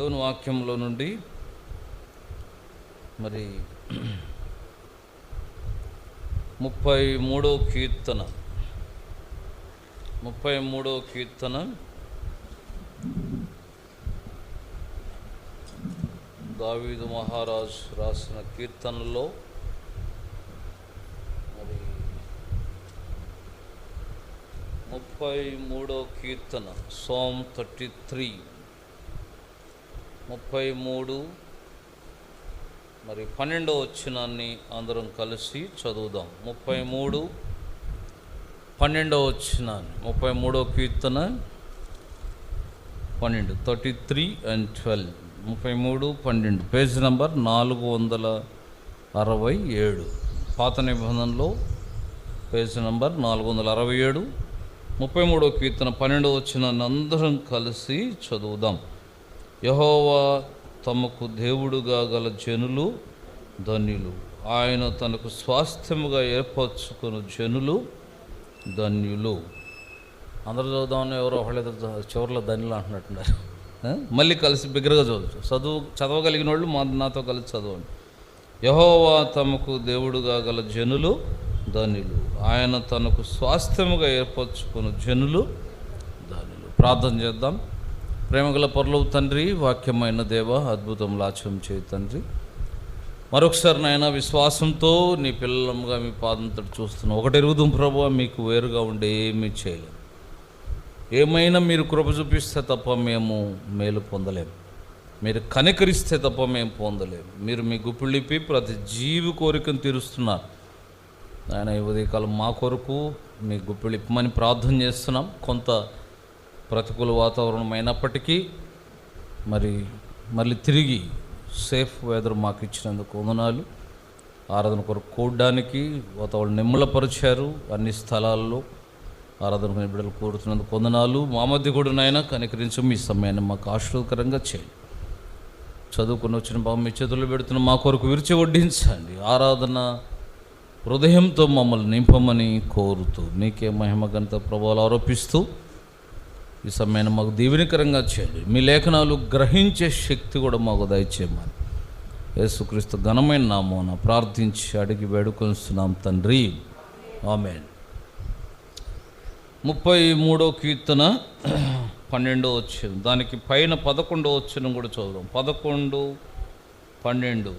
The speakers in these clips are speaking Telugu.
దేవుని వాక్యంలో నుండి మరి ముప్పై మూడో కీర్తన. ముప్పై మూడో కీర్తన. దావీదు మహారాజ్ రాసిన కీర్తనలో మరి ముప్పై మూడో కీర్తన సోమ్ థర్టీ త్రీ. ముప్పై మూడు మరి పన్నెండో వచ్చినాన్ని అందరం కలిసి చదువుదాం. ముప్పై మూడు పన్నెండో వచ్చినాన్ని ముప్పై మూడో కీర్తన పన్నెండు. Thirty three and twelve. ముప్పై మూడు పన్నెండు. పేజ్ నెంబర్ నాలుగు వందల అరవై ఏడు. పాత నిబంధనలో పేజ్ నెంబర్ నాలుగు వందల అరవై ఏడు. ముప్పై మూడో కీర్తన పన్నెండవ వచ్చినాన్ని అందరం కలిసి చదువుదాం. యహోవా తమకు దేవుడుగా గల జనులు ధన్యులు. ఆయన తనకు స్వాస్థ్యముగా ఏర్పరచుకున్న జనులు ధన్యులు. అందరూ చదువుదామని ఎవరో ఒకళ్ళు చివరిలో ధన్యులు అంటున్నట్టున్నారు? మళ్ళీ కలిసి బిగ్గరగా చదవచ్చు చదువు చదవగలిగిన వాళ్ళు మా నాతో కలిసి చదవండి. యహోవా తమకు దేవుడుగా గల జనులు ధన్యులు. ఆయన తనకు స్వాస్థ్యముగా ఏర్పరచుకున్న జనులు ధన్యులు. ప్రార్థన చేద్దాం. ప్రేమగల పొరలవు తండ్రి వాక్యమైన దేవ అద్భుతం లాచ్యం చేయి తండ్రి. మరొకసారి నాయన విశ్వాసంతో నీ పిల్లలముగా మీ పాదంతో చూస్తున్నాం ఒకటి ఎరుగుదాం ప్రభు మీకు వేరుగా ఉండే ఏమీ చేయలేము ఏమైనా మీరు కృప చూపిస్తే తప్ప మేము మేలు పొందలేము మీరు కనికరిస్తే తప్ప మేము పొందలేము మీరు మీ గుప్పిళ్ళిపి ప్రతి జీవి కోరికను తీరుస్తున్నారు. ఆయన ఈ ఉదయకాలం మా కొరకు మీ గుప్పిళ్ళిప్పమని ప్రార్థన చేస్తున్నాం. కొంత ప్రతికూల వాతావరణం అయినప్పటికీ మరి మళ్ళీ తిరిగి సేఫ్ వెదర్ మాకు ఇచ్చినందుకు వందనాలు. ఆరాధన కొరకు కూడడానికి వాతావరణం నిమ్మలపరిచారు. అన్ని స్థలాల్లో ఆరాధన బిడ్డలు కోరుతున్నందుకు వందనాలు. మా మధ్య కూడా నాయన కనికరించు. మీ సమయాన్ని మాకు ఆశ్రదకరంగా చేయండి. చదువుకుని వచ్చిన బాబు మీ చేతుల్లో పెడుతున్న మా కొరకు విరిచి వడ్డించండి. ఆరాధన హృదయంతో మమ్మల్ని నింపమని కోరుతూ నీకే మహిమ గంత ప్రభావాలు ఆరోపిస్తూ ఈ సమయాన్ని మాకు దీవెనకరంగా చేయండి. మీ లేఖనాలు గ్రహించే శక్తి కూడా మాకు దయచేయమని. యేసుక్రీస్తు ఘనమైన నామోన ప్రార్థించి అడిగి వేడుకొనిస్తున్నాం తండ్రి. ఆమెన్. ముప్పై మూడో కీర్తన పన్నెండో వచ్చిన దానికి పైన పదకొండో వచ్చిన కూడా చదువుదాం. పదకొండు పన్నెండు.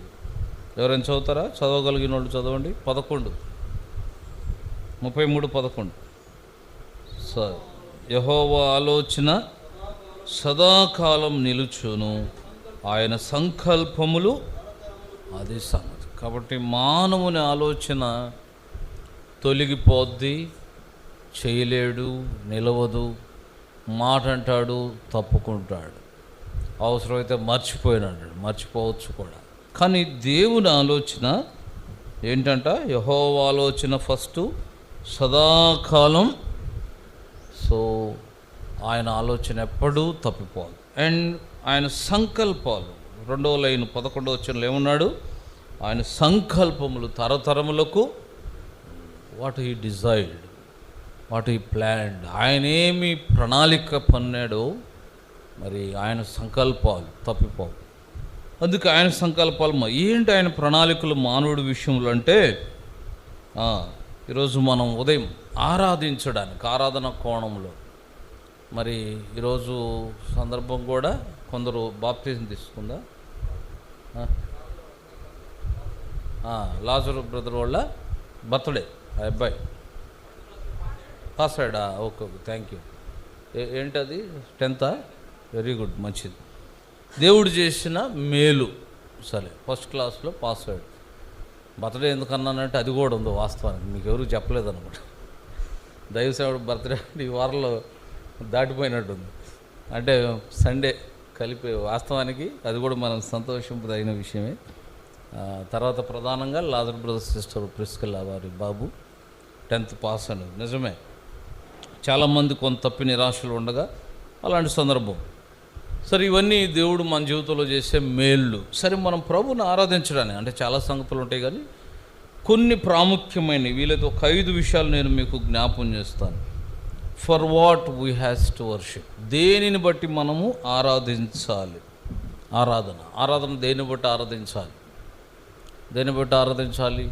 ఎవరైనా చదువుతారా? చదవగలిగిన వాళ్ళు చదవండి. పదకొండు. ముప్పై మూడు పదకొండు. సరే. యహోవ ఆలోచన సదాకాలం నిలుచును. ఆయన సంకల్పములు అది సంగతి. కాబట్టి మానవుని ఆలోచన తొలగిపోద్ది చేయలేడు నిలవదు మాట అంటాడు తప్పుకుంటాడు. అవసరమైతే మర్చిపోయినాడు మర్చిపోవచ్చు కూడా. కానీ దేవుని ఆలోచన ఏంటంట? యహోవ ఆలోచన ఫస్ట్ సదాకాలం సో ఆయన ఆలోచన ఎప్పుడూ తప్పిపోదు. అండ్ ఆయన సంకల్పాలు రెండవ లైన్ పదకొండవ వచ్చినలో ఏమన్నాడు? ఆయన సంకల్పములు తరతరములకు what he desired what he planned. ఆయన ఏమి ప్రణాళిక పన్నాడో మరి ఆయన సంకల్పాలు తప్పిపోవు. అందుకే ఆయన సంకల్పాలు ఏంటి ఆయన ప్రణాళికలు మానవుడి విషయంలో అంటే ఈరోజు మనం ఉదయం ఆరాధించడానికి ఆరాధన కోణంలో. మరి ఈరోజు సందర్భం కూడా కొందరు బాప్తిజం తీసుకుందా? లాజరు బ్రదర్ వాళ్ళ బర్త్డే ఆ అబ్బాయి. పాస్ అయ్యాడా ఓకే ఓకే థ్యాంక్ యూ. ఏంటది? టెన్తా? వెరీ గుడ్ మంచిది. దేవుడు చేసిన మేలు. సరే ఫస్ట్ క్లాస్లో పాస్ అయ్యాడు బర్త్డే ఎందుకు అన్నానంటే అది కూడా ఉంది వాస్తవానికి. మీకు ఎవరు చెప్పలేదు అనమాట దైవసేవుడు బర్త్డే ఈ వారంలో దాటిపోయినట్టుంది. అంటే సండే కలిపి వాస్తవానికి అది కూడా మనం సంతోషింపదగిన విషయమే. తర్వాత ప్రధానంగా లాదర్ బ్రదర్ సిస్టర్ ప్రిస్కల్లా వారి బాబు టెన్త్ పాస్ అనేది నిజమే. చాలామంది కొంత తప్పి నిరాశలు ఉండగా అలాంటి సందర్భం. సరే ఇవన్నీ దేవుడు మన జీవితంలో చేసే మేళ్ళు సరే మనం ప్రభుని ఆరాధించడానికి అంటే చాలా సంగతులు ఉంటాయి కానీ కొన్ని ప్రాముఖ్యమైనవి. వీలైతే ఒక ఐదు విషయాలు నేను మీకు జ్ఞాపం చేస్తాను. For what we has to worship దేనిని బట్టి మనము ఆరాధించాలి? ఆరాధన. ఆరాధన దేన్ని బట్టి ఆరాధించాలి? దేన్ని బట్టి ఆరాధించాలి?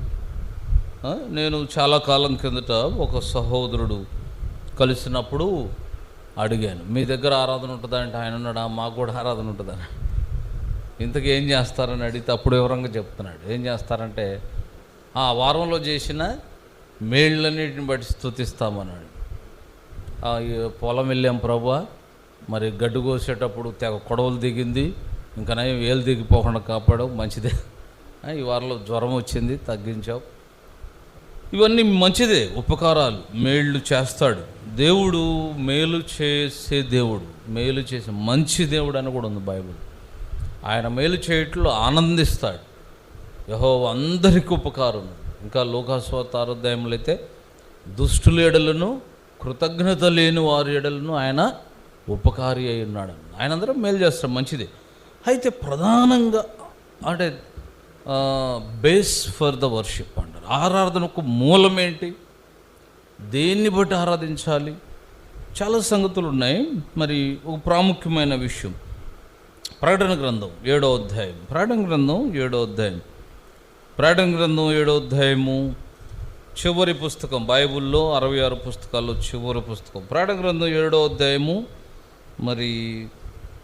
నేను చాలా కాలం కిందట ఒక సహోదరుడు కలిసినప్పుడు అడిగాను మీ దగ్గర ఆరాధన ఉంటుందా? అంటే ఆయన ఉన్నాడు మాకు కూడా ఆరాధన ఉంటుందా? ఇంతకు ఏం చేస్తారని అడిగితే అప్పుడు వివరంగా చెప్తున్నాడు. ఏం చేస్తారంటే ఆ వారంలో చేసిన మేళ్ళన్నిటిని బట్టి స్థుతిస్తామన్నాడు పొలం వెళ్ళాం ప్రభా మరి గడ్డు కోసేటప్పుడు తెగ కొడవలు దిగింది ఇంకా నయం వేలు దిగిపోకుండా కాపాడవు మంచిదే. ఈ వారంలో జ్వరం వచ్చింది తగ్గించావు. ఇవన్నీ మంచిదే ఉపకారాలు. మేళ్ళు చేస్తాడు. దేవుడు మేలు చేసే దేవుడు. మేలు చేసే మంచి దేవుడు అని కూడా ఉంది బైబిల్. ఆయన మేలు చేయట్లో ఆనందిస్తాడు. యహో అందరికి ఉపకారం. ఇంకా లోకాస్వాత అయితే దుష్టుల ఎడలను కృతజ్ఞత లేని వారి ఎడలను ఆయన ఉపకారి అయి ఉన్నాడు. ఆయన అందరం మేలు చేస్తాడు మంచిది. అయితే ప్రధానంగా అంటే బేస్ ఫర్ ద వర్షిప్ అంట ఆరాధనకు మూలం ఏంటి దేన్ని బట్టి ఆరాధించాలి? చాలా సంగతులు ఉన్నాయి మరి ఒక ప్రాముఖ్యమైన విషయం. ప్రకటన గ్రంథం ఏడో అధ్యాయం. ప్రకటన గ్రంథం ఏడో అధ్యాయం. ప్రకటన గ్రంథం ఏడో అధ్యాయము చివరి పుస్తకం. బైబిల్లో అరవై ఆరు పుస్తకాల్లో చివరి పుస్తకం. ప్రకటన గ్రంథం ఏడో అధ్యాయము మరి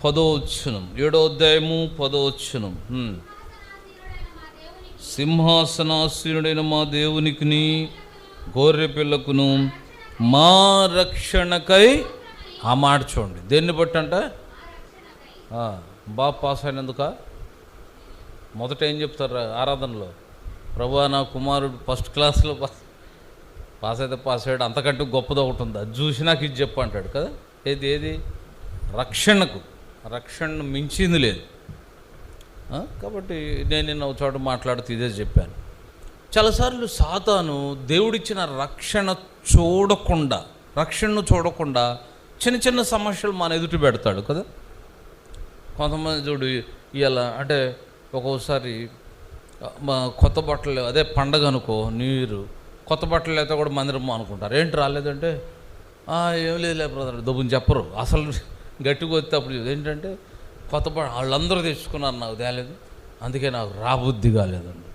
పదో వచ్చునం ఏడో అధ్యాయము పదో వచ్చునం సింహాసనాశీనుడైన మా దేవునికిని గోర్రెపిల్లకును మా రక్షణకై ఆ మాట చూడండి. దేన్ని బట్టి అంట? బాబు పాస్ అయినందుక? మొదట ఏం చెప్తారు ఆరాధనలో? ప్రభు నా కుమారుడు ఫస్ట్ క్లాస్లో పాస్ పాస్ అయితే పాస్ అయ్యాడు. అంతకంటే గొప్పది ఒకటి ఉంది. అది చూసి నాకు ఇది చెప్పు అంటాడు కదా. ఏది ఏది? రక్షణకు. రక్షణను మించింది లేదు. కాబట్టి నేను నిన్న ఒక చోట మాట్లాడుతూ ఇదే చెప్పాను. చాలాసార్లు సాతాను దేవుడిచ్చిన రక్షణ చూడకుండా రక్షణను చూడకుండా చిన్న చిన్న సమస్యలు మన ఎదుటి పెడతాడు కదా? కొంతమంది చూడు ఇలా అంటే ఒక్కోసారి మా కొత్త బట్టలు అదే పండగ అనుకో నీరు కొత్త బట్టలు అయితే కూడా మందిరం అనుకుంటారు. ఏంటి రాలేదంటే? ఏం లేదు బ్రదర్ దబ్బుని చెప్పరు. అసలు గట్టిగా వస్తే అప్పుడు ఏంటంటే కొత్త బట్ట వాళ్ళందరూ తెచ్చుకున్నారు నాకు తేలేదు. అందుకే నాకు రాబుద్ధి కాలేదండి.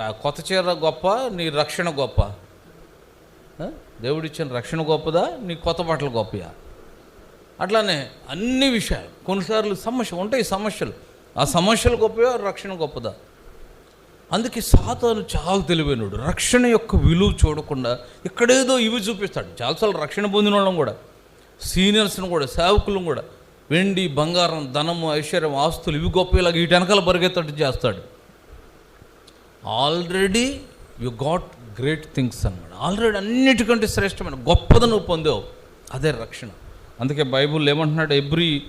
కొత్త చీర గొప్ప నీ రక్షణ గొప్ప. దేవుడిచ్చిన రక్షణ గొప్పదా? నీ కొత్త బట్టలు గొప్పయా? అట్లానే అన్ని విషయాలు కొన్నిసార్లు సమస్య ఉంటాయి సమస్యలు. ఆ సమస్యలు గొప్పయా? రక్షణ గొప్పదా? అందుకే సాతాను చాలా తెలివైనడు. రక్షణ యొక్క విలువ చూడకుండా ఇక్కడేదో ఇవి చూపిస్తాడు. చాలాసార్లు రక్షణ పొందిన వాళ్ళం కూడా సీనియర్స్ని కూడా సేవకులను కూడా. వెండి బంగారం ధనము ఐశ్వర్యం ఆస్తులు ఇవి గొప్ప ఇలాగ వీటి వెనకాల పరిగెత్తట్టు చేస్తాడు. Already you got great things అన్నమాట. ఆల్రెడీ అన్నిటికంటే శ్రేష్టమైన గొప్పది నువ్వు పొందావు అదే రక్షణ. అందుకే బైబుల్ ఏమంటున్నాడు? ఎవ్రీ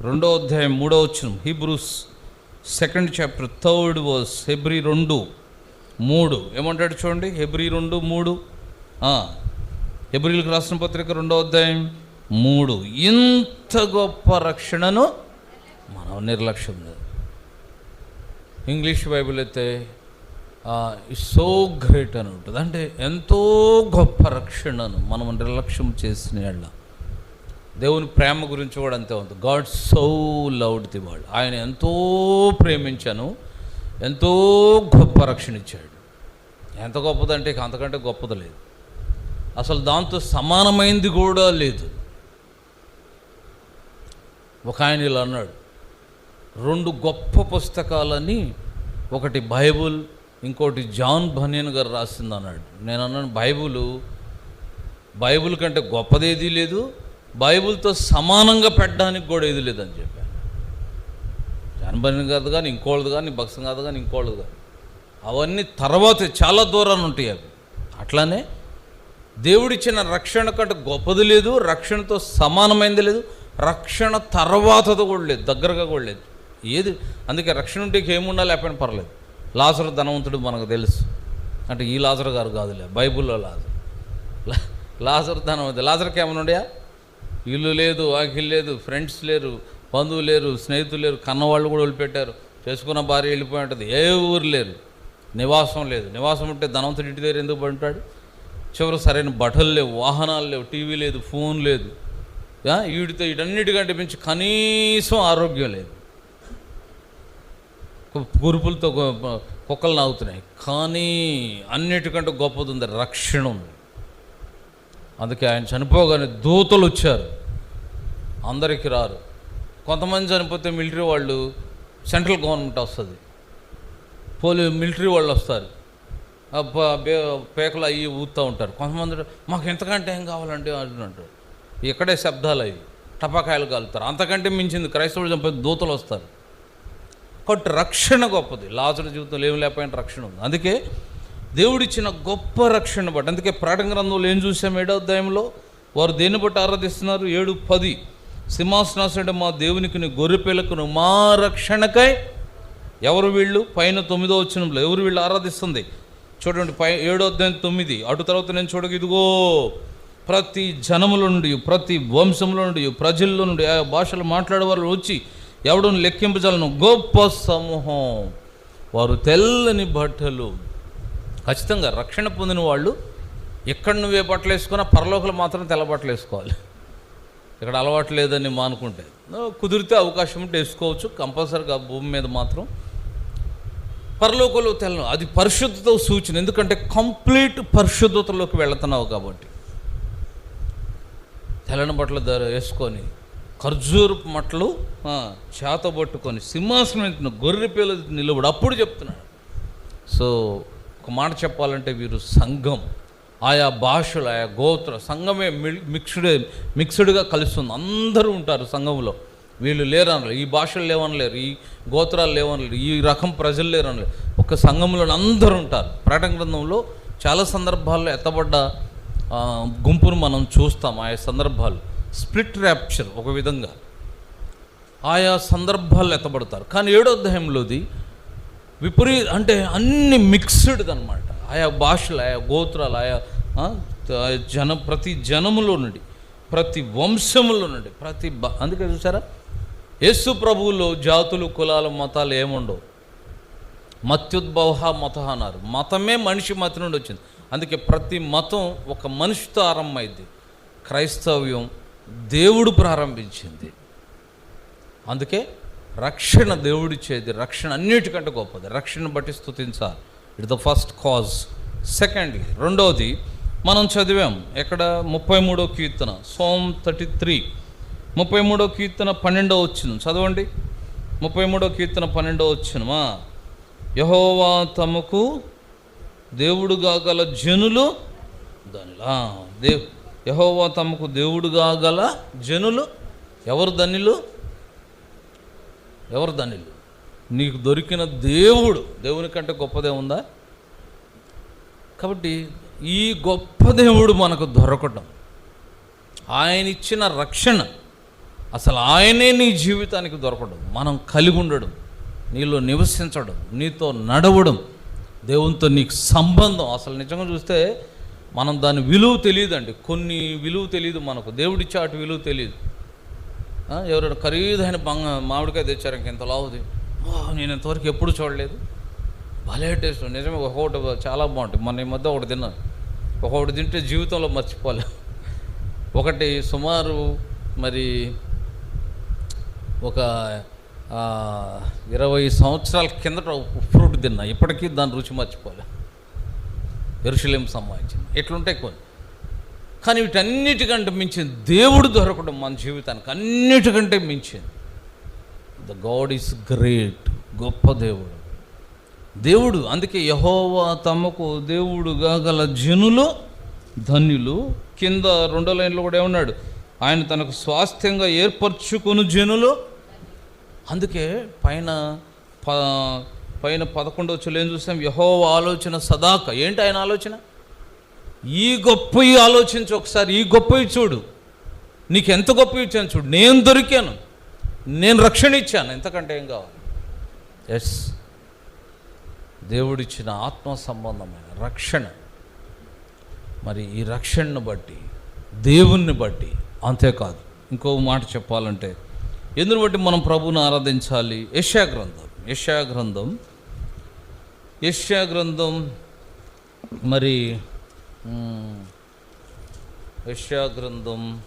రెండో అధ్యాయం మూడో వచ్చిన Hebrews second chapter third verse హెబ్రి రెండు మూడు. ఏమంటాడు చూడండి? హెబ్రి రెండు మూడు. ఆ, హెబ్రిలకు రాసిన పత్రిక రెండో అధ్యాయం మూడు. ఇంత గొప్ప రక్షణను మనం నిర్లక్ష్యం లేదు. ఇంగ్లీష్ బైబిల్ అయితే సో గ్రేట్ అని ఉంటుంది. అంటే ఎంతో గొప్ప రక్షణను మనం నిర్లక్ష్యం చేసిన వాళ్ళ. దేవుని ప్రేమ గురించి కూడా అంతే ఉంది God so loved the world ఆయన ఎంతో ప్రేమించాను ఎంతో గొప్ప రక్షణ ఇచ్చాడు. ఎంత గొప్పదంటే ఇక అంతకంటే గొప్పది లేదు. అసలు దాంతో సమానమైంది కూడా లేదు. ఒక ఆయన ఇలా అన్నాడు రెండు గొప్ప పుస్తకాలని ఒకటి బైబుల్ ఇంకోటి జాన్ బనియన్ గారు రాసింది అన్నాడు. నేను అన్నాను బైబుల్ బైబుల్ కంటే గొప్పదేది లేదు బైబుల్తో సమానంగా పెట్టడానికి కూడా ఏది లేదని చెప్పాను. జాన్ బనియన్ గారిది కానీ ఇంకోళ్ళది కానీ భక్సం కాదు కానీ ఇంకోళ్ళది కానీ. అవన్నీ తర్వాత చాలా దూరాన్ని ఉంటాయి అవి. అట్లానే దేవుడిచ్చిన రక్షణ కంటే గొప్పది లేదు రక్షణతో సమానమైనది లేదు రక్షణ తర్వాతది కూడా లేదు దగ్గరగా కూడా లేదు. ఏది? అందుకే రక్షణ ఉంటే ఏముండా లేకపోయినా పర్లేదు. లాసరు ధనవంతుడు మనకు తెలుసు. అంటే ఈ లాజరు గారు కాదులే బైబిల్లో లాజరు. లా- లాజరు ధనవంతుడు. లాజర్కి ఏమైనా ఉండయా ఇల్లు లేదు వాకిల్ లేదు ఫ్రెండ్స్ లేరు బంధువులు లేరు స్నేహితులు లేరు కన్నవాళ్ళు కూడా వదిలిపెట్టారు. చేసుకున్న భార్య వెళ్ళిపోయి ఉంటుంది ఏ ఊరు లేరు నివాసం లేదు. నివాసం ఉంటే ధనవంతుడి ఇంటి దగ్గర ఎందుకు ఉంటాడు? చివరి సరైన బట్టలు లేవు వాహనాలు లేవు టీవీ లేదు ఫోన్ లేదు. వీడితో వీటన్నిటికంటే మించి కనీసం ఆరోగ్యం లేదు. గురుపులతో కుక్కలు నాగుతున్నాయి. కానీ అన్నిటికంటే గొప్పది ఉంది రక్షణ ఉంది. అందుకే ఆయన చనిపోగానే దూతలు వచ్చారు. అందరికీ రారు. కొంతమంది చనిపోతే మిలిటరీ వాళ్ళు సెంట్రల్ గవర్నమెంట్ వస్తుంది. పోలీ మిలిటరీ వాళ్ళు వస్తారు. పేకలు అవి ఊతూ ఉంటారు. కొంతమంది మాకు ఎంతకంటే ఏం కావాలంటే అంటున్నారు. ఇక్కడే శబ్దాలు అవి టపాకాయలు కాలుతారు. అంతకంటే మించింది క్రైస్తవులు చంపే దూతలు వస్తారు. కాబట్టి రక్షణ గొప్పది. లాజరు జీవితంలో ఏం లేకపోయినా రక్షణ ఉంది. అందుకే దేవుడిచ్చిన గొప్ప రక్షణ బట్టి అందుకే ప్రకటన గ్రంథంలో ఏం చూసాం? ఏడో అధ్యాయంలో వారు దేన్ని బట్టి ఆరాధిస్తున్నారు? ఏడు పది. సింహాసనాసుడు మా దేవునికి నీ గొర్రె మా రక్షణకై ఎవరు వీళ్ళు? పైన తొమ్మిదో వచ్చినంలో ఎవరు వీళ్ళు ఆరాధిస్తుంది? చూడండి పై ఏడో అధ్యాయం తొమ్మిది. అటు తర్వాత నేను చూడక ఇదిగో ప్రతి జనముల నుండి ప్రతి వంశంలో నుండి ప్రజల్లో నుండి ఆ భాషలు మాట్లాడే వాళ్ళు వచ్చి ఎవడను లెక్కింపజలను? గొప్ప సమూహం. వారు తెల్లని బట్టలు. ఖచ్చితంగా రక్షణ పొందిన వాళ్ళు ఎక్కడ నువ్వే బట్టలు వేసుకున్నా పరలోకలు మాత్రం తెల్ల బట్టలు వేసుకోవాలి. ఇక్కడ అలవాటు లేదని మానుకుంటే కుదిరితే అవకాశం ఉంటే వేసుకోవచ్చు. కంపల్సరీగా భూమి మీద మాత్రం పరలోకంలో తెల్లను అది పరిశుద్ధత సూచన. ఎందుకంటే కంప్లీట్ పరిశుద్ధతలోకి వెళుతున్నావు కాబట్టి. తెల్లని బట్టలు ధర వేసుకొని ఖర్జూరపు మట్టలు ఆ, చేత పట్టుకొని సింహాసనం ఎత్తిన గొర్రె పిల్ల నిలబడి అప్పుడు చెప్తున్నాడు. సో ఒక మాట చెప్పాలంటే వీరు సంఘం ఆయా భాషలు ఆయా గోత్ర సంఘమే మిక్స్డ్ మిక్స్డ్గా కలుస్తుంది. అందరూ ఉంటారు సంఘంలో. వీళ్ళు లేరనలేరు. ఈ భాషలు లేవనలేరు. ఈ గోత్రాలు లేవనలేరు. ఈ రకం ప్రజలు లేరనలేరు. ఒక సంఘంలో అందరూ ఉంటారు. ప్రకటన గ్రంథంలో చాలా సందర్భాల్లో ఎత్తబడ్డ గుంపును మనం చూస్తాం ఆయా సందర్భాలు. స్ప్లిట్ ర్యాప్చర్ ఒక విధంగా. ఆయా సందర్భాలు ఎత్తబడతారు. కానీ ఏడో అధ్యాయంలోది విపరీత అంటే అన్ని మిక్స్డ్ అనమాట ఆయా భాషలు ఆయా గోత్రాలు ఆయా ఆయా జన ప్రతి జనములో నుండి ప్రతి వంశములో నుండి ప్రతి బ అందుకే చూసారా యేసు ప్రభువులో జాతులు కులాలు మతాలు ఏముండవు. మత్యుద్భవ మత అన్నారు. మతమే మనిషి మతి నుండి వచ్చింది. అందుకే ప్రతి మతం ఒక మనిషితో ఆరంభమైంది. క్రైస్తవ్యం దేవుడు ప్రారంభించింది. అందుకే రక్షణ దేవుడిచ్చేది. రక్షణ అన్నిటికంటే గొప్పది. రక్షణ బట్టి స్థుతించాలి it the first cause second రెండవది మనం చదివాం ఎక్కడ ముప్పై మూడో కీర్తన సోమ్ థర్టీ త్రీ ముప్పై మూడో కీర్తన పన్నెండో వచ్చిన చదవండి. ముప్పై మూడో కీర్తన పన్నెండో వచ్చినమా యహోవా తమకు దేవుడుగా గల జనులు దానిలా దేవ్ యహోవా తమకు దేవుడుగా గల జనులు ఎవరు ధనిలు? ఎవరు ధనిలు? నీకు దొరికిన దేవుడు. దేవుని కంటే గొప్పదే ఉందా? కాబట్టి ఈ గొప్ప దేవుడు మనకు దొరకటం ఆయన ఇచ్చిన రక్షణ అసలు ఆయనే నీ జీవితానికి దొరకడం మనం కలిగి ఉండడం నీలో నివసించడం నీతో నడవడం దేవునితో నీకు సంబంధం. అసలు నిజంగా చూస్తే మనం దాని విలువ తెలియదండి. కొన్ని విలువ తెలియదు మనకు. దేవుడిచ్చే అటు విలువ తెలియదు. ఎవరైనా ఖరీదైన బంగ మామిడికాయ తెచ్చారు ఇంక ఇంతలా లావుది. నేను ఇంతవరకు ఎప్పుడు చూడలేదు. భలే టేస్ట్ నిజమే ఒక్కొక్కటి చాలా బాగుంటుంది. మొన్న ఈ మధ్య ఒకటి తిన్నాను ఒక్కొక్కటి తింటే జీవితంలో మర్చిపోలే. ఒకటి సుమారు మరి ఒక ఇరవై సంవత్సరాల కిందట ఫ్రూట్ తిన్నా. ఇప్పటికీ దాని రుచి మర్చిపోలే. ఎరుశలేం సంబంధించింది. ఎట్లుంటాయి కొన్ని. కానీ వీటన్నిటికంటే మించింది దేవుడు దొరకడం మన జీవితానికి అన్నిటికంటే మించింది. ద గాడ్ ఈస్ గ్రేట్ గొప్ప దేవుడు. దేవుడు అందుకే యహోవా తమకు దేవుడుగా గల జనులు ధన్యులు కింద రెండో లైన్లో కూడా ఏమన్నాడు? ఆయన తనకు స్వాస్థ్యంగా ఏర్పరచుకుని జనులు అందుకే పైన ప పైన పదకొండవ వచ్చులు ఏం చూసాం యహో ఆలోచన సదాక. ఏంటి ఆయన ఆలోచన? ఈ గొప్ప ఆలోచించు ఒకసారి. ఈ గొప్పవి చూడు. నీకు ఎంత గొప్ప ఇచ్చాను చూడు. నేను దొరికాను. నేను రక్షణ ఇచ్చాను. ఎంతకంటే ఏం కావాలి? ఎస్ దేవుడిచ్చిన ఆత్మ సంబంధమైన రక్షణ. మరి ఈ రక్షణను బట్టి దేవుణ్ణి బట్టి అంతేకాదు. ఇంకో మాట చెప్పాలంటే ఎందును బట్టి మనం ప్రభువును ఆరాధించాలి? యశా గ్రంథం. యశా గ్రంథం. యశా గ్రంథం మరి మ్, గ్రంథం.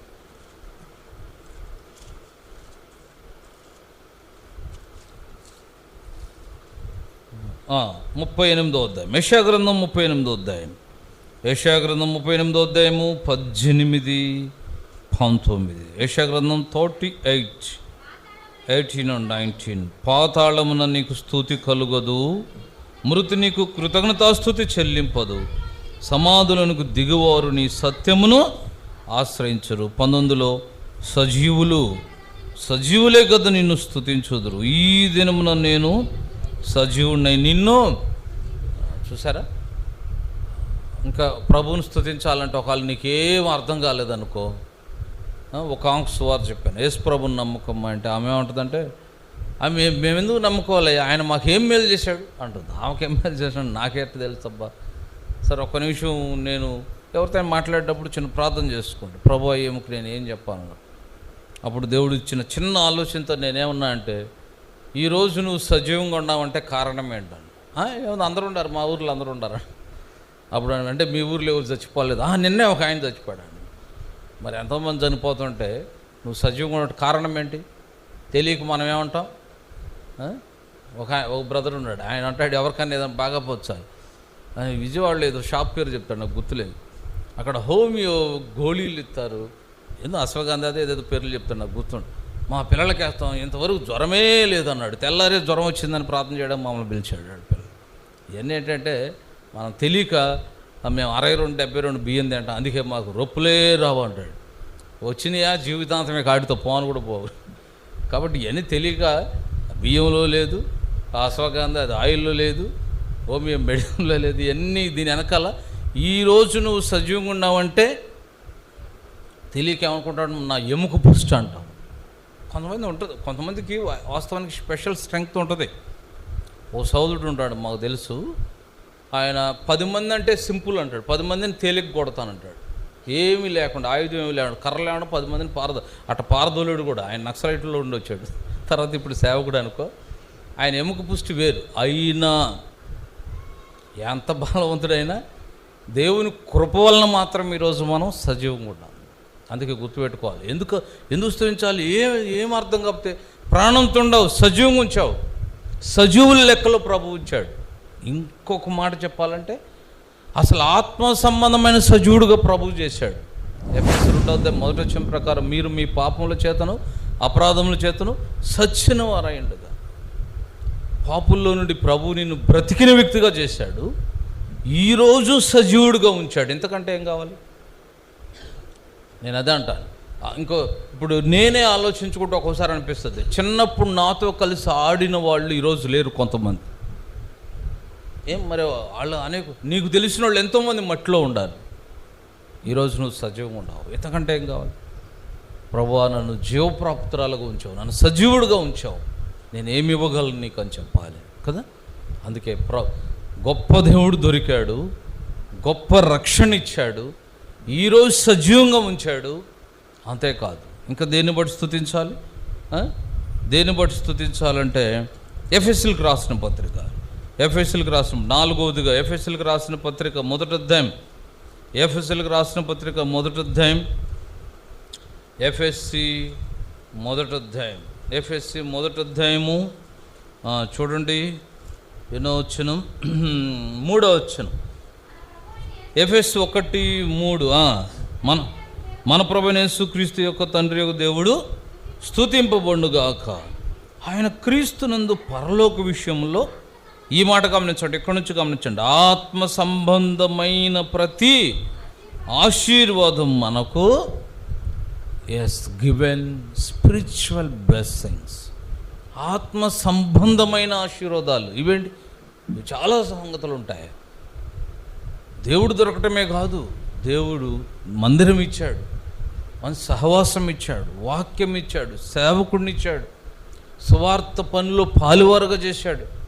ముప్పై ఎనిమిదో అధ్యాయం. యశా గ్రంథం ముప్పై ఎనిమిదో అధ్యాయం. యశా గ్రంథం ముప్పై ఎనిమిదో అధ్యాయము పద్దెనిమిది పంతొమ్మిది. యశా గ్రంథం thirty eight. Eighteen and nineteen. పాతాళమున నీకు స్థుతి కలుగదు మృతి నీకు కృతజ్ఞతాస్థుతి చెల్లింపదు. సమాధులకు దిగువారు నీ సత్యమును ఆశ్రయించరు. పంతొమ్మిదిలో సజీవులు సజీవులే కదా నిన్ను స్థుతించుదురు. ఈ దినమున నేను సజీవుడినై నిన్ను చూసారా? ఇంకా ప్రభువుని స్థుతించాలంటే ఒకవేళ నీకేం అర్థం కాలేదనుకో ఒక ఆంక్ సువార్ చెప్పాను. యేసు ప్రభుని నమ్మకం అంటే ఆమె ఏమంటుందంటే ఆమె మేము మేము ఎందుకు నమ్ముకోవాలి? ఆయన మాకు ఏం మేలు చేశాడు? అంటుంది. ఆమెకి ఏం మేలు చేశాడు? నాకేట తెలుసు అబ్బా సరే ఒక్క నిమిషం నేను ఎవరితో మాట్లాడేటప్పుడు చిన్న ప్రార్థన చేసుకోండి. ప్రభు ఏముకు నేను ఏం చెప్పాను అప్పుడు దేవుడు ఇచ్చిన చిన్న ఆలోచనతో నేనేమన్నా అంటే ఈరోజు నువ్వు సజీవంగా ఉన్నావంటే కారణం ఏంటని ఏమన్నా అందరూ ఉండారు? మా ఊర్లో అందరూ ఉండారా? అప్పుడు అంటే మీ ఊర్లో ఎవరు చచ్చిపోలేదు? నిన్నే ఒక ఆయన చచ్చిపోయాడు. మరి ఎంతోమంది చనిపోతుంటే నువ్వు సజీవంగా ఉన్న కారణం ఏంటి? తెలియక మనం ఏమంటాం? ఒక ఒక బ్రదర్ ఉన్నాడు. ఆయన అంటాడు ఎవరికన్నా ఏదైనా బాగా పోచాలి ఆయన విజయవాడలో ఏదో షాప్ పేరు చెప్తాడు నాకు గుర్తులేదు. అక్కడ హోమియో గోళీలు ఇస్తారు. ఏదో అశ్వగంధ అదే ఏదేదో పేర్లు చెప్తాడు నాకు గుర్తుండు. మా పిల్లలకి వేస్తాం ఇంతవరకు జ్వరమే లేదన్నాడు తెల్లారే జ్వరం వచ్చిందని ప్రార్థన చేయడం మమ్మల్ని పిలిచాడు పిల్లలు. ఇవన్నీ ఏంటంటే మనం తెలియక మేము అరవై రెండు డెబ్బై రెండు బియ్యం తింటాం. అందుకే మాకు రొప్పులే రావు అంటాడు. వచ్చినాయా జీవితాంతమే కాడితో పోను కూడా పోవు. కాబట్టి ఇవన్నీ తెలియక బియ్యంలో లేదు అశ్వగంధ అది ఆయిల్లో లేదు హోమియో మెడిసిన్లో లేదు ఇవన్నీ దీని వెనకాల ఈరోజు నువ్వు సజీవంగా ఉన్నావంటే తెలియక ఏమనుకుంటాడు నా ఎముక పుష్టి అంటాం. కొంతమంది ఉంటుంది కొంతమందికి వాస్తవానికి స్పెషల్ స్ట్రెంగ్త్ ఉంటుంది. ఓ సోదరుడు ఉంటాడు మాకు తెలుసు. ఆయన పది మంది అంటే సింపుల్ అంటాడు. పది మందిని తేలిక కొడతానంటాడు. ఏమీ లేకుండా ఆయుధం ఏమి లేకుండా కర్ర లేకుండా పది మందిని పారద అట్ట పారదోలేడు కూడా. ఆయన నక్సలైట్లో ఉండొచ్చాడు తర్వాత ఇప్పుడు సేవకుడు అనుకో ఆయన ఎముక పుష్టి వేరు. అయినా ఎంత బలవంతుడైనా దేవుని కృప వలన మాత్రం ఈరోజు మనం సజీవంగా ఉన్నాం అందుకే గుర్తుపెట్టుకోవాలి. ఎందుకు ఎందుకు స్థుతించాలి ఏ ఏం అర్థం కాకపోతే ప్రాణంతో ఉండవు సజీవంగా ఉంచావు. సజీవుల లెక్కలో ప్రభు ఉంచాడు. ఇంకొక మాట చెప్పాలంటే అసలు ఆత్మ సంబంధమైన సజీవుడుగా ప్రభు చేశాడు. ఎఫ్ఎస్ రెండవ మొదటి వచ్చిన ప్రకారం మీరు మీ పాపముల చేతను అపరాధముల చేతను సచ్చిన వారాయండుగా పాపుల్లో నుండి ప్రభు నిన్ను బ్రతికిన వ్యక్తిగా చేశాడు. ఈరోజు సజీవుడిగా ఉంచాడు. ఎంతకంటే ఏం కావాలి? నేను అదే అంటాను. ఇంకో ఇప్పుడు నేనే ఆలోచించుకుంటూ ఒక్కోసారి అనిపిస్తుంది. చిన్నప్పుడు నాతో కలిసి ఆడిన వాళ్ళు ఈరోజు లేరు కొంతమంది. ఏం మరి వాళ్ళు అనేక నీకు తెలిసిన వాళ్ళు ఎంతోమంది మట్టిలో ఉండాలి ఈరోజు నువ్వు సజీవంగా ఉండవు ఎంతకంటే ఏం కావాలి? ప్రభువా నన్ను జీవప్రాప్తురాలుగా ఉంచావు. నన్ను సజీవుడిగా ఉంచావు. నేను ఏమి ఇవ్వగలను నీకు అని చెప్పాలి. కదా? అందుకే ప్ర గొప్ప దేవుడు దొరికాడు. గొప్ప రక్షణ ఇచ్చాడు. ఈరోజు సజీవంగా ఉంచాడు. అంతేకాదు. ఇంకా దేన్ని బట్టి స్థుతించాలి దేన్ని బట్టి స్థుతించాలంటే ఎఫ్ఎస్ఎల్కి రాసిన పత్రిక. ఎఫ్ఎస్ఎల్కి రాసిన నాలుగవదిగా ఎఫ్ఎస్ఎల్కి రాసిన పత్రిక మొదటి అధ్యాయం. ఎఫ్ఎస్ఎల్కి రాసిన పత్రిక మొదటి అధ్యాయం. ఎఫ్ఎస్సి మొదటి అధ్యాయం. ఎఫ్ఎస్సి మొదటి అధ్యాయము చూడండి ఎన్నో వచ్చను మూడో వచ్చను ఎఫ్ఎస్ ఒకటి మూడు మన మన ప్రభునేసు క్రీస్తు యొక్క తండ్రి యొక్క దేవుడు స్థుతింపబడుగాక ఆయన క్రీస్తునందు పరలోక విషయంలో ఈ మాట గమనించండి ఇక్కడి నుంచి గమనించండి. ఆత్మ సంబంధమైన ప్రతి ఆశీర్వాదం మనకు ఎస్ గివెన్ స్పిరిచువల్ బ్లెస్సింగ్స్ ఆత్మ సంబంధమైన ఆశీర్వాదాలు. ఇవేంటి? ఇవి చాలా సంగతులు ఉంటాయి దేవుడు దొరకటమే కాదు. దేవుడు మందిరం ఇచ్చాడు. మన సహవాసం ఇచ్చాడు. వాక్యం ఇచ్చాడు. సేవకుడిని ఇచ్చాడు. సువార్త పనిలో పాలువారుగా చేశాడు.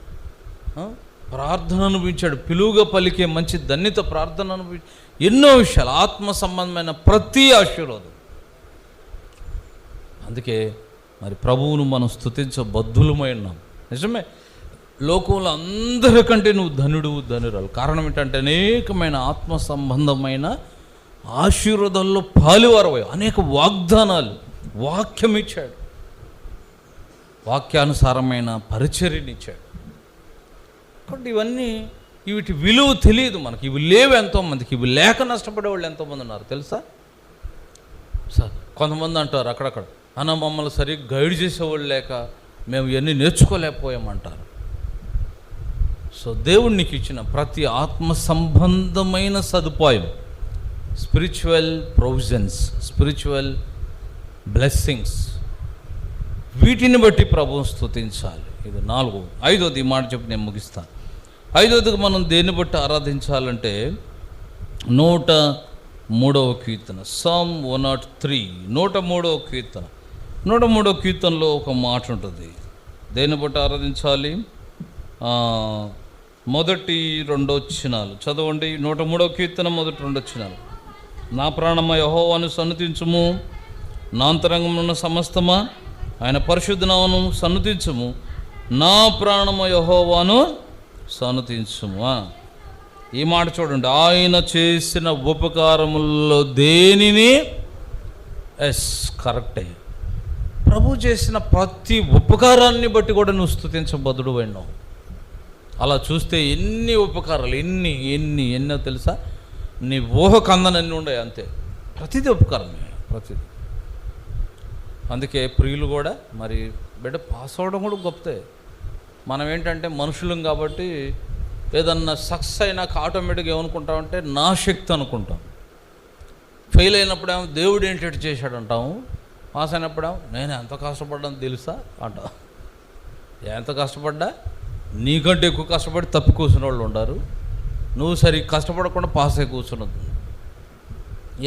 ప్రార్థన అనుభవించాడు. పిలువుగా పలికే మంచి ధన్యత ప్రార్థన అనుభవి ఎన్నో విషయాలు. ఆత్మ సంబంధమైన ప్రతి ఆశీర్వాదం. అందుకే మరి ప్రభువును మనం స్థుతించబద్ధులమై ఉన్నాం. నిజమే? లోకంలో అందరికంటే నువ్వు ధనుడు ధనురాలు. కారణం ఏంటంటే అనేకమైన ఆత్మ సంబంధమైన ఆశీర్వాదాల్లో పాలువారవై అనేక వాగ్దానాలు వాక్యం ఇచ్చాడు వాక్యానుసారమైన పరిచర్యనిచ్చాడు. కాబట్టి ఇవన్నీ. వీటి విలువ తెలియదు మనకి. ఇవి లేవు ఎంతోమందికి. ఇవి లేక నష్టపడే వాళ్ళు ఎంతోమంది ఉన్నారు తెలుసా? సార్ కొంతమంది అంటారు అక్కడక్కడ అన్న మమ్మల్ని సరిగ్గా గైడ్ చేసేవాళ్ళు లేక మేము ఇవన్నీ నేర్చుకోలేకపోయామంటారు. సో దేవుడు నీకు ఇచ్చిన ప్రతి ఆత్మ సంబంధమైన సదుపాయం స్పిరిచువల్ ప్రొవిజన్స్ స్పిరిచువల్ బ్లెస్సింగ్స్ వీటిని బట్టి ప్రభుత్వం స్థుతించాలి ఇది నాలుగు ఐదోది మాట చెప్పి నేను ముగిస్తాను. ఐదోదికి మనం దేన్ని బట్టి ఆరాధించాలంటే నూట మూడవ కీర్తన సామ్ వన్ నాట్ త్రీ నూట మూడవ కీర్తన. నూట మూడవ కీర్తనలో ఒక మాట ఉంటుంది. దేన్ని బట్టి ఆరాధించాలి? మొదటి రెండో చినాలు చదవండి. నూట మూడవ కీర్తన మొదటి రెండో చినాలు నా ప్రాణమ యహోవాను సన్నతించుము. నా అంతరంగమున్న సమస్తమా? ఆయన పరిశుద్ధనామను సన్నతించుము. నా ప్రాణమ యహోవాను సన్నతించుము? ఈ మాట చూడండి. ఆయన చేసిన ఉపకారముల్లో దేనిని? ఎస్ కరెక్టే. ప్రభు చేసిన ప్రతి ఉపకారాన్ని బట్టి కూడా నువ్వు స్థుతించబదుడు అయినావు. అలా చూస్తే ఎన్ని ఉపకారాలు ఎన్ని ఎన్ని ఎన్నో తెలుసా? నీ ఊహ కందనన్ని ఉన్నాయి అంతే. ప్రతిదీ ఉపకారమే ప్రతిదీ. అందుకే ప్రియులు కూడా మరి బిడ్డ పాస్ అవ్వడం కూడా గొప్పతే. మనం ఏంటంటే మనుషులం కాబట్టి ఏదన్నా సక్సెస్ అయినాక ఆటోమేటిక్గా ఏమనుకుంటామంటే నా శక్తి అనుకుంటాం. ఫెయిల్ అయినప్పుడు ఏమో దేవుడు ఏంటి చేశాడు అంటాము పాస్ అయినప్పుడేమో నేను ఎంత కష్టపడ్డాను తెలుసా అంటాం ఎంత కష్టపడ్డా? నీకంటే ఎక్కువ కష్టపడి తప్పి కూర్చున్న వాళ్ళు ఉండరు. నువ్వు సరి కష్టపడకుండా పాస్ అయి కూర్చున్నది.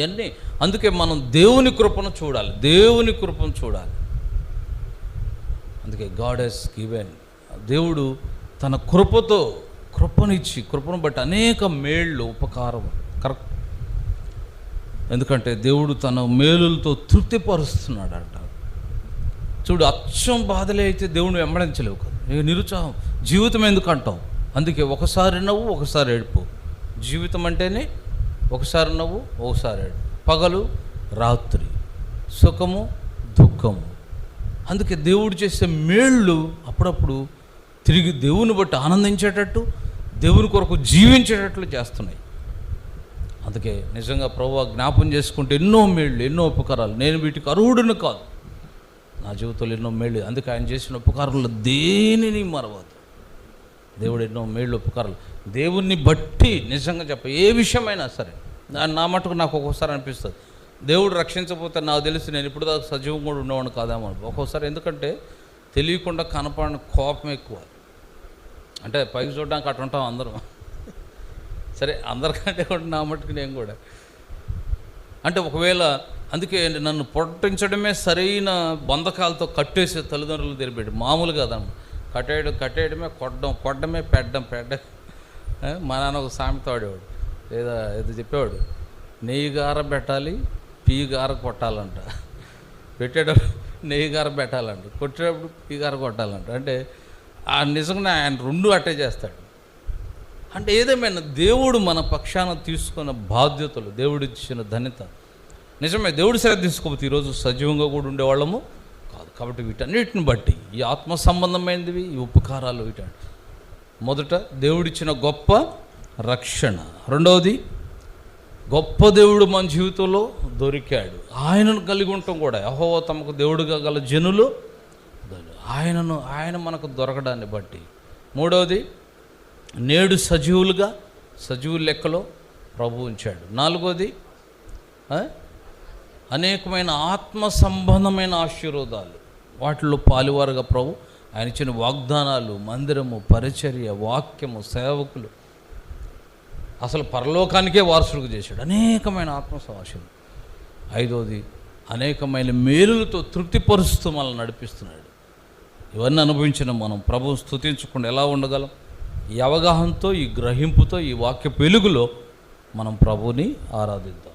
ఇవన్నీ. అందుకే మనం దేవుని కృపను చూడాలి. దేవుని కృపను చూడాలి. అందుకే గాడ్ హెస్ గివెన్ దేవుడు తన కృపతో కృపనిచ్చి కృపను బట్టి అనేక మేళ్ళు ఉపకారం. కరెక్ట్. ఎందుకంటే దేవుడు తన మేలులతో తృప్తిపరుస్తున్నాడు అంట చూడు అచ్చం బాధలే అయితే దేవుని వెంబడించలేవు కదా. ఇక నిరుత్సాహం. జీవితం ఎందుకు అంటాం అందుకే ఒకసారి నవ్వు ఒకసారి ఏడుపు. జీవితం అంటేనే ఒకసారి నవ్వు ఒకసారి ఏడుపు. పగలు రాత్రి. సుఖము దుఃఖము. అందుకే దేవుడు చేసే మేళ్ళు అప్పుడప్పుడు తిరిగి దేవుని బట్టి ఆనందించేటట్టు దేవుని కొరకు జీవించేటట్లు చేస్తున్నాయి. అందుకే నిజంగా ప్రభు జ్ఞాపం చేసుకుంటే ఎన్నో మేళ్ళు ఎన్నో ఉపకారాలు. నేను వీటికి అర్హుడును కాదు. నా జీవితంలో ఎన్నో మేళ్ళు అందుకే ఆయన చేసిన ఉపకారంలో దేనిని మరవద్దు. దేవుడు ఎన్నో మేళ్ళు ఉపకారాలు. దేవుణ్ణి బట్టి నిజంగా చెప్ప ఏ విషయమైనా సరే నా- నా మటుకు నాకు ఒక్కోసారి అనిపిస్తుంది. దేవుడు రక్షించకపోతే నాకు తెలిసి నేను ఇప్పుడు దాకా సజీవం కూడా ఉండేవాడిని కాదేమో. ఒక్కోసారి ఎందుకంటే తెలియకుండా కనపడిన కోపం ఎక్కువ. అంటే పైకి చూడడానికి అటు ఉంటాం అందరం. సరే అందరికంటే కూడా నా మట్టుకు నేను కూడా. అంటే ఒకవేళ అందుకే నన్ను పొట్టించడమే సరైన బంధకాలతో కట్టేసే తల్లిదండ్రులు తెరిపాడు మామూలు కదా కట్టేయడం కట్టేయడమే కొట్టడం కొట్టడమే పెట్టడం పెట్టడం మా నాన్న ఒక సామెత ఆడేవాడు లేదా ఇది చెప్పేవాడు. నెయ్యి గార పెట్టాలి పీ గార కొట్టాలంట. పెట్టేటప్పుడు నెయ్యి గార పెట్టాలంట. కొట్టేటప్పుడు పీ గార కొట్టాలంట. అంటే ఆ నిజంగా ఆయన రెండు అట్టే చేస్తాడు. అంటే ఏదేమైనా దేవుడు మన పక్షాన తీసుకున్న బాధ్యతలు దేవుడు ఇచ్చిన ధన్యత. నిజమే దేవుడు సరే తీసుకోకపోతే ఈరోజు సజీవంగా కూడా ఉండేవాళ్ళము? కాదు కాబట్టి వీటన్నిటిని బట్టి ఈ ఆత్మ సంబంధమైనవి ఈ ఉపకారాలు వీటండి మొదట దేవుడిచ్చిన గొప్ప రక్షణ. రెండవది గొప్ప దేవుడు మన జీవితంలో దొరికాడు. ఆయనను కలిగి ఉండటం కూడా. అహో తమకు దేవుడుగా గల జనులు ఆయనను ఆయన మనకు దొరకడాన్ని బట్టి. మూడవది నేడు సజీవులుగా సజీవుల లెక్కలో ప్రభు ఉంచాడు. నాలుగోది అనేకమైన ఆత్మ సంబంధమైన ఆశీర్వాదాలు. వాటిలో పాలువారుగా ప్రభు ఆయన ఇచ్చిన వాగ్దానాలు మందిరము పరిచర్య వాక్యము సేవకులు. అసలు పరలోకానికే వారసుడుగా చేశాడు. అనేకమైన ఆత్మ ఆశీర్వాదం ఐదోది అనేకమైన మేలులతో తృప్తిపరుస్తూ మనల్ని నడిపిస్తున్నాడు. ఇవన్నీ అనుభవించిన మనం ప్రభువు స్థుతించకుండా ఎలా ఉండగలం? ఈ అవగాహనతో ఈ గ్రహింపుతో ఈ వాక్య వెలుగులో మనం ప్రభువుని ఆరాధిద్దాం.